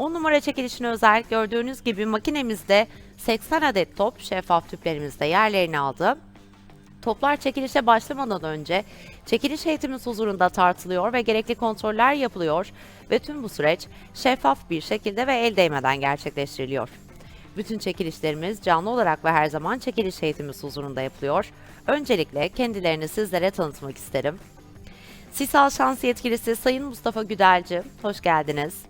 10 numara çekilişine özel gördüğünüz gibi makinemizde 80 adet top şeffaf tüplerimizde yerlerini aldı. Toplar çekilişe başlamadan önce çekiliş heyetimiz huzurunda tartılıyor ve gerekli kontroller yapılıyor ve tüm bu süreç şeffaf bir şekilde ve el değmeden gerçekleştiriliyor. Bütün çekilişlerimiz canlı olarak ve her zaman çekiliş heyetimiz huzurunda yapılıyor. Öncelikle kendilerini sizlere tanıtmak isterim. Sisal Şans Yetkilisi Sayın Mustafa Güdelci, hoş geldiniz.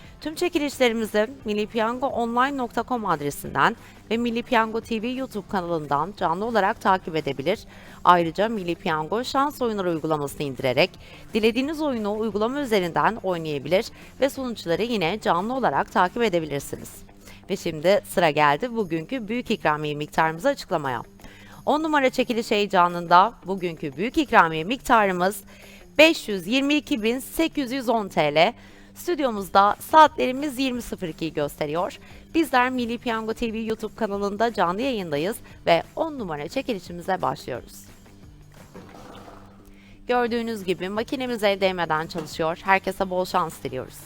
Tüm çekilişlerimizi millipiyangoonline.com adresinden ve Milli Piyango TV YouTube kanalından canlı olarak takip edebilir. Ayrıca Milli Piyango şans oyunları uygulamasını indirerek dilediğiniz oyunu uygulama üzerinden oynayabilir ve sonuçları yine canlı olarak takip edebilirsiniz. Ve şimdi sıra geldi bugünkü büyük ikramiye miktarımızı açıklamaya. 10 numara çekiliş heyecanında bugünkü büyük ikramiye miktarımız 522.810 TL. Stüdyomuzda saatlerimiz 20.02'yi gösteriyor. Bizler Milli Piyango TV YouTube kanalında canlı yayındayız ve 10 numara çekilişimize başlıyoruz. Gördüğünüz gibi makinemiz el değmeden çalışıyor. Herkese bol şans diliyoruz.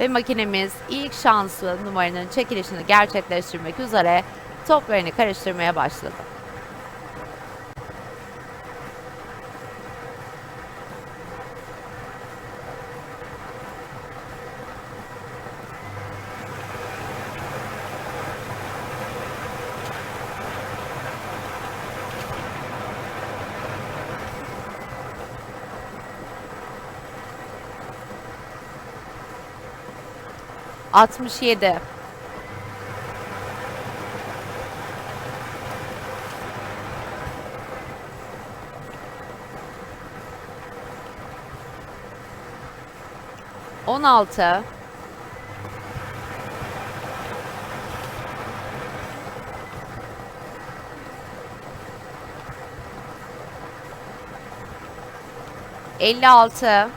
Ve makinemiz ilk şanslı numaranın çekilişini gerçekleştirmek üzere toplarını karıştırmaya başladı. Altmış yedi. On altı. Elli altı.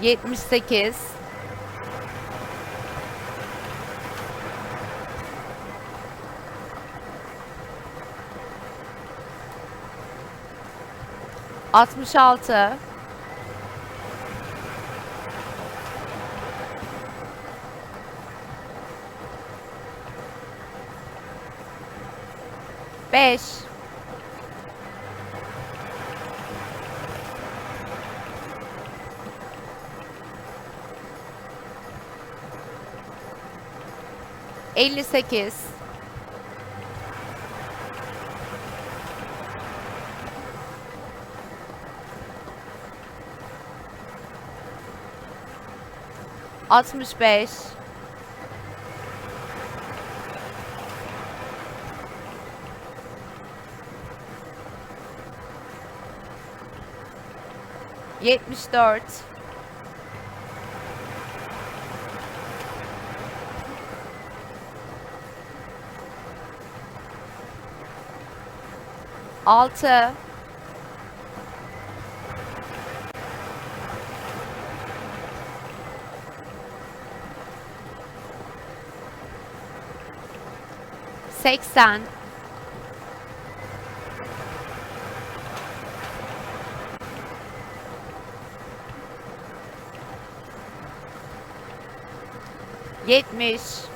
Yetmiş sekiz. Altmış altı. Beş. Elli sekiz. Altmış beş. Yetmiş dört. Altı. 80 70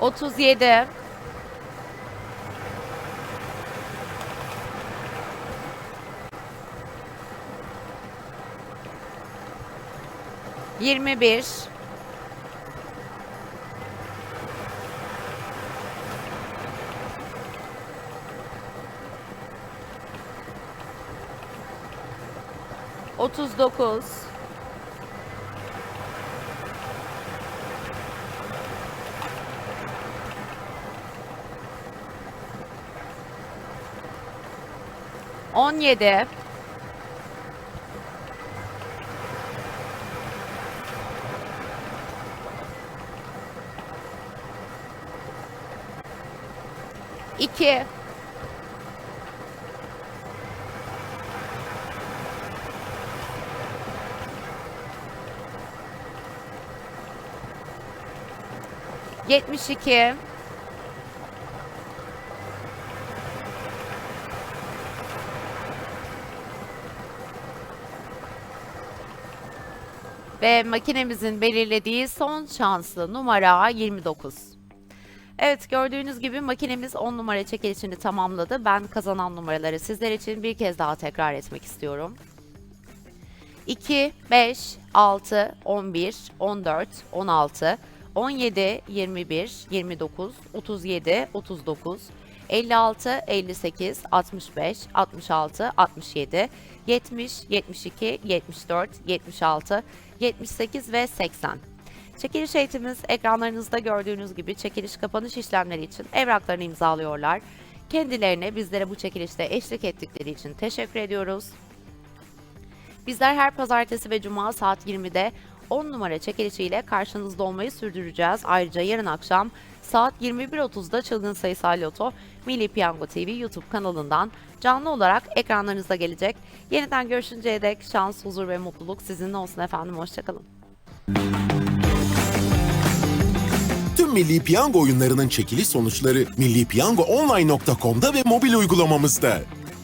37 21 39 17 2 72 Ve makinemizin belirlediği son şanslı numara 29. Evet gördüğünüz gibi makinemiz 10 numara çekilişini tamamladı. Ben kazanan numaraları sizler için bir kez daha tekrar etmek istiyorum. 2, 5, 6, 11, 14, 16, 17, 21, 29, 37, 39, 56, 58, 65, 66, 67, 70, 72, 74, 76, 78 ve 80. Çekiliş eğitimimiz ekranlarınızda gördüğünüz gibi çekiliş kapanış işlemleri için evraklarını imzalıyorlar. Kendilerine bizlere bu çekilişte eşlik ettikleri için teşekkür ediyoruz. Bizler her pazartesi ve cuma saat 20'de 10 numara çekilişiyle karşınızda olmayı sürdüreceğiz. Ayrıca yarın akşam saat 21.30'da Çılgın Sayısal Loto Milli Piyango TV YouTube kanalından canlı olarak ekranlarınıza gelecek. Yeniden görüşünceye dek şans, huzur ve mutluluk sizinle olsun efendim. Hoşçakalın. Tüm Milli Piyango oyunlarının çekiliş sonuçları millipiyangoonline.com'da ve mobil uygulamamızda.